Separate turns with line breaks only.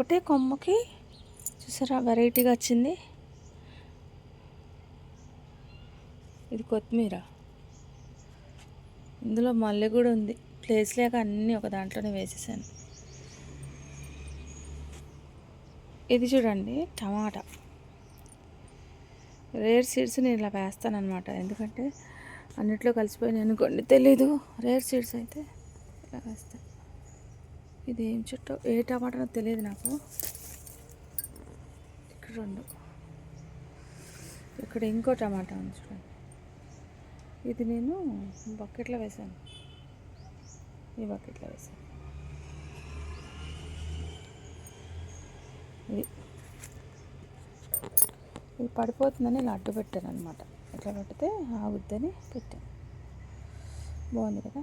ఒకటే కొమ్మకి చూసారా వెరైటీగా వచ్చింది. ఇది కొత్తిమీర. ఇందులో మల్లె కూడా ఉంది. ప్లేస్ లేక అన్నీ ఒక దాంట్లోనే వేసేసాను. ఇది చూడండి టమాటా. రేర్ సీడ్స్ నేను ఇలా వేస్తాను అనమాట ఎందుకంటే అన్నిట్లో కలిసిపోయినాయి అనుకోండి తెలీదు. రేర్ సీడ్స్ అయితే ఇలా వేస్తాను ఇది ఏం చెట్టు? ఏ టమాటానో తెలియదు నాకు. ఇక్కడ రెండు. ఇక్కడ ఇంకో టమాటా ఉంది చూడండి. ఇది నేను బకెట్లో వేసాను ఈ బకెట్లో వేసాను ఇది. ఇది పడిపోతుందని ఇలా అడ్డు పెట్టాను అనమాట ఇట్లా పెడితే ఆగుద్దని పెట్టాను. బాగుంది కదా?